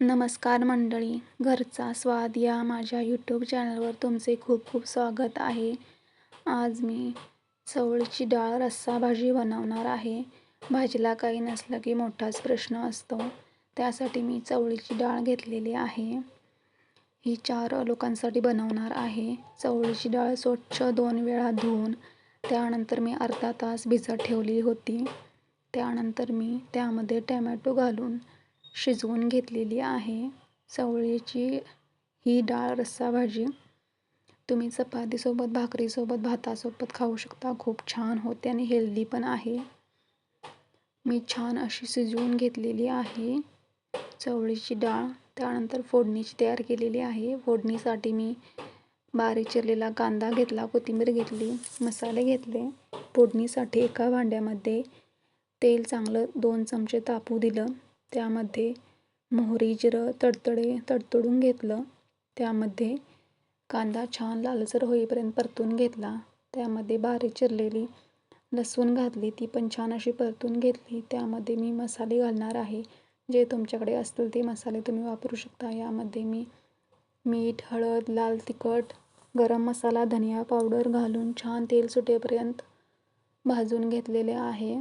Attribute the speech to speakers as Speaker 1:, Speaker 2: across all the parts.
Speaker 1: नमस्कार मंडळी घरचा स्वाद या माझ्या यूट्यूब चॅनलवर तुमचे खूप खूप स्वागत आहे. आज मी चवळीची डाळ रस्सा भाजी बनवणार आहे. भाजीला काही नसलं की मोठाच प्रश्न असतो. त्यासाठी मी चवळीची डाळ घेतलेली आहे. ही चार लोकांसाठी बनवणार आहे. चवळीची डाळ स्वच्छ दोन वेळा धुवून त्यानंतर मी अर्धा तास भिजत ठेवली होती. त्यानंतर मी त्यामध्ये टॅमॅटो घालून शिजवून घेतलेली आहे. चवळीची ही डाळ रस्सा भाजी. तुम्ही चपातीसोबत भाकरीसोबत भातासोबत खाऊ शकता. खूप छान होते आणि हेल्दी पण आहे. मी छान अशी शिजवून घेतलेली आहे. चवळीची डाळ त्यानंतर फोडणीची तयार केलेली आहे. फोडणीसाठी मी बारीक चिरलेला कांदा घेतला कोथिंबीर घेतली मसाले घेतले. फोडणीसाठी एका भांड्यामध्ये तेल चांगलं दोन चमचे तापू दिलं. त्यामध्ये मोहरी जिरं तडतडे तडतडून घेतलं. त्यामध्ये कांदा छान लालसर होईपर्यंत परतून घेतला. त्यामध्ये बारीक चिरलेली लसूण घातली ती पण छान अशी परतून घेतली. त्यामध्ये मी मसाले घालणार आहे. जे तुमच्याकडे असतील ते मसाले तुम्ही वापरू शकता. यामध्ये मी मीठ हळद लाल तिखट गरम मसाला धनिया पावडर घालून छान तेल सुटेपर्यंत भाजून घेतलेले आहे.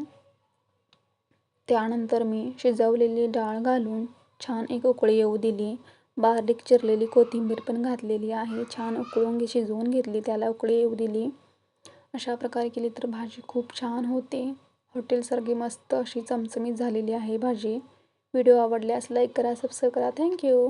Speaker 1: त्यानंतर मी शिजवलेली डाळ घालून छान एक उकळी येऊ दिली. बारीक चिरलेली कोथिंबीर पण घातलेली आहे. छान उकळून घे शिजवून घेतली त्याला उकळी येऊ दिली. अशा प्रकारे केली तर भाजी खूप छान होते. हॉटेलसारखी मस्त अशी चमचमीत झालेली आहे भाजी. व्हिडिओ आवडल्यास लाईक करा सबस्क्राईब करा. थँक्यू